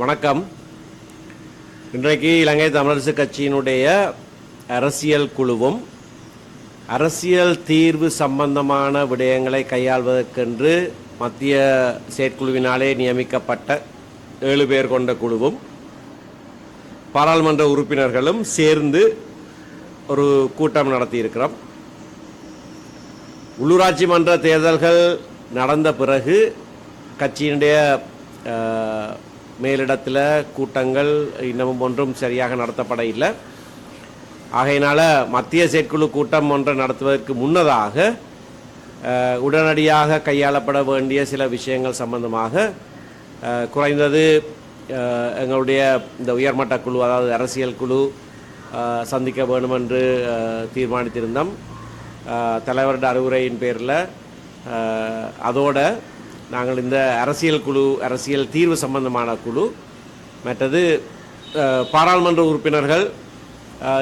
வணக்கம். இன்றைக்கு இலங்கை தமிழரசு கட்சியினுடைய அரசியல் குழுவும் அரசியல் தீர்வு சம்பந்தமான விடயங்களை கையாள்வதற்கென்று மத்திய செயற்குழுவினாலே நியமிக்கப்பட்ட ஏழு பேர் கொண்ட குழுவும் பாராளுமன்ற உறுப்பினர்களும் சேர்ந்து ஒரு கூட்டம் நடத்தியிருக்கிறோம். உள்ளூராட்சி மன்ற தேர்தல்கள் நடந்த பிறகு கட்சியினுடைய மேலிடத்தில் கூட்டங்கள் இன்னமும் ஒன்றும் சரியாக நடத்தப்பட இல்லை. ஆகையினால் மத்திய செயற்குழு கூட்டம் ஒன்றை நடத்துவதற்கு முன்னதாக உடனடியாக கையாளப்பட வேண்டிய சில விஷயங்கள் சம்பந்தமாக குறைந்தது எங்களுடைய இந்த உயர்மட்ட குழு அதாவது அரசியல் குழு சந்திக்க வேண்டும் என்று தீர்மானித்திருந்தோம். தலைவருடைய அறிவுரையின் பேரில் அதோட நாங்கள் இந்த அரசியல் குழு அரசியல் தீர்வு சம்பந்தமான குழு மற்றது பாராளுமன்ற உறுப்பினர்கள்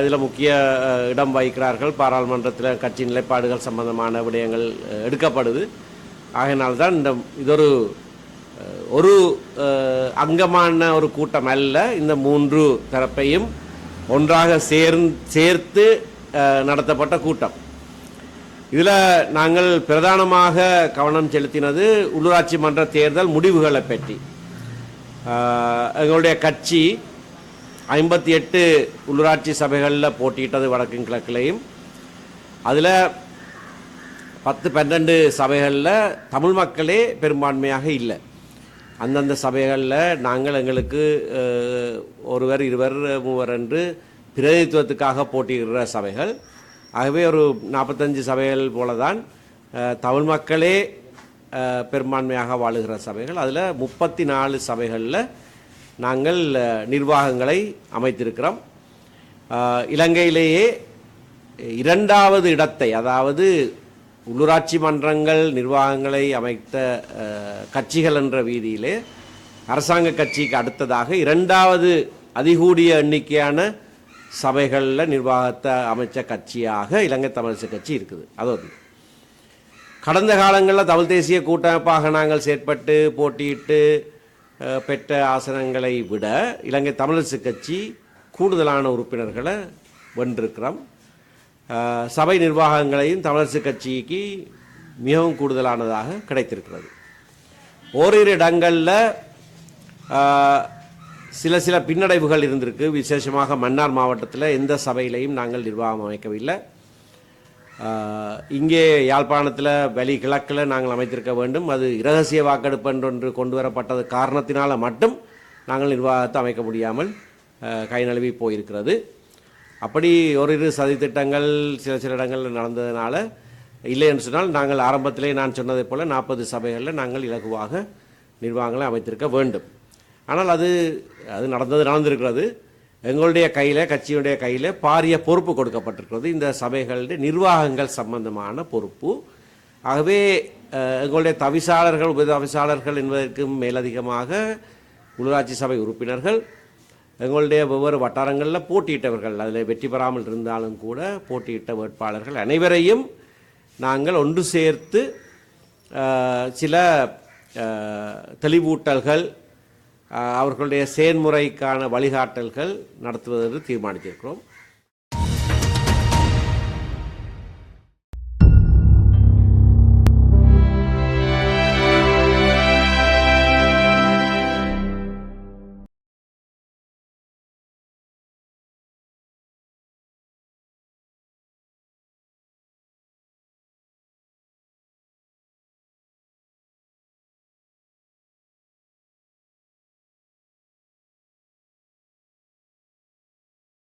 இதில் முக்கிய இடம் வகிக்கிறார்கள். பாராளுமன்றத்தில் கட்சி நிலைப்பாடுகள் சம்பந்தமான விடயங்கள் எடுக்கப்படுது. ஆகையினால்தான் இந்த இதொரு ஒரு அங்கமான ஒரு கூட்டம் அல்ல. இந்த மூன்று தரப்பையும் ஒன்றாக சேர்ந் சேர்த்து நடத்தப்பட்ட கூட்டம். இதில் நாங்கள் பிரதானமாக கவனம் செலுத்தினது உள்ளூராட்சி மன்ற தேர்தல் முடிவுகளை பற்றி. எங்களுடைய கட்சி ஐம்பத்தி எட்டு உள்ளூராட்சி சபைகளில் போட்டியிட்டது வடக்கு கிழக்கிலையும். அதில் பத்து பன்னெண்டு சபைகளில் தமிழ் மக்களே பெரும்பான்மையாக இல்லை. அந்தந்த சபைகளில் நாங்கள் எங்களுக்கு ஒருவர் இருவர் மூவர் என்று பிரதிநிதித்துவத்துக்காக போட்டியிடுற சபைகள். ஆகவே ஒரு நாற்பத்தஞ்சு சபைகள் போல தான் தமிழ் மக்களே பெரும்பான்மையாக வாழுகிற சபைகள். அதில் முப்பத்தி நாலு சபைகளில் நாங்கள் நிர்வாகங்களை அமைத்திருக்கிறோம். இலங்கையிலேயே இரண்டாவது இடத்தை அதாவது உள்ளூராட்சி மன்றங்கள் நிர்வாகங்களை அமைத்த கட்சிகள் என்ற வீதியிலே அரசாங்க கட்சிக்கு அடுத்ததாக இரண்டாவது அதிகூடிய எண்ணிக்கையான சபைகளில் நிர்வாகத்தை அமைச்ச கட்சியாக இலங்கை தமிழரசு கட்சி இருக்குது. அது ஒன்று கடந்த காலங்களில் தமிழ் தேசிய கூட்டமைப்பாக நாங்கள் செயற்பட்டு போட்டியிட்டு பெற்ற ஆசனங்களை விட இலங்கை தமிழரசு கட்சி கூடுதலான உறுப்பினர்களை வென்றிருக்கிறோம். சபை நிர்வாகங்களையும் தமிழரசு கட்சிக்கு மிகவும் கூடுதலானதாக கிடைத்திருக்கிறது. ஓரிரு இடங்களில் சில சில பின்னடைவுகள் இருந்திருக்கு. விசேஷமாக மன்னார் மாவட்டத்தில் எந்த சபையிலையும் நாங்கள் நிர்வாகம் அமைக்கவில்லை. இங்கே யாழ்ப்பாணத்தில் வெளி கிழக்கில் நாங்கள் அமைத்திருக்க வேண்டும். அது இரகசிய வாக்கெடுப்பு என்று ஒன்று கொண்டு வரப்பட்டது காரணத்தினால் மட்டும் நாங்கள் நிர்வாகத்தை அமைக்க முடியாமல் கை நழுவி போயிருக்கிறது. அப்படி ஓரிரு சதித்திட்டங்கள் சில சில இடங்களில் நடந்ததுனால இல்லை என்று சொன்னால் நாங்கள் ஆரம்பத்திலே நான் சொன்னதை போல் நாற்பது சபைகளில் நாங்கள் இலகுவாக நிர்வாகங்களை அமைத்திருக்க வேண்டும். ஆனால் அது அது நடந்தது நடந்திருக்கிறது. எங்களுடைய கையில் கட்சியுடைய கையில் பாரிய பொறுப்பு கொடுக்கப்பட்டிருக்கிறது. இந்த சபைகளுடைய நிர்வாகங்கள் சம்பந்தமான பொறுப்பு. ஆகவே எங்களுடைய தவிசாளர்கள் உப தவிசாளர்கள் என்பதற்கும் மேலதிகமாக உள்ளூராட்சி சபை உறுப்பினர்கள் எங்களுடைய வெவ்வேறு வட்டாரங்களில் போட்டியிட்டவர்கள் அதில் வெற்றி பெறாமல் இருந்தாலும் கூட போட்டியிட்ட வேட்பாளர்கள் அனைவரையும் நாங்கள் ஒன்று சேர்த்து சில தெளிவூட்டல்கள் அவர்களுடைய செயல்முறைக்கான வழிகாட்டல்கள் நடத்துவதென்று தீர்மானித்திருக்கிறோம்.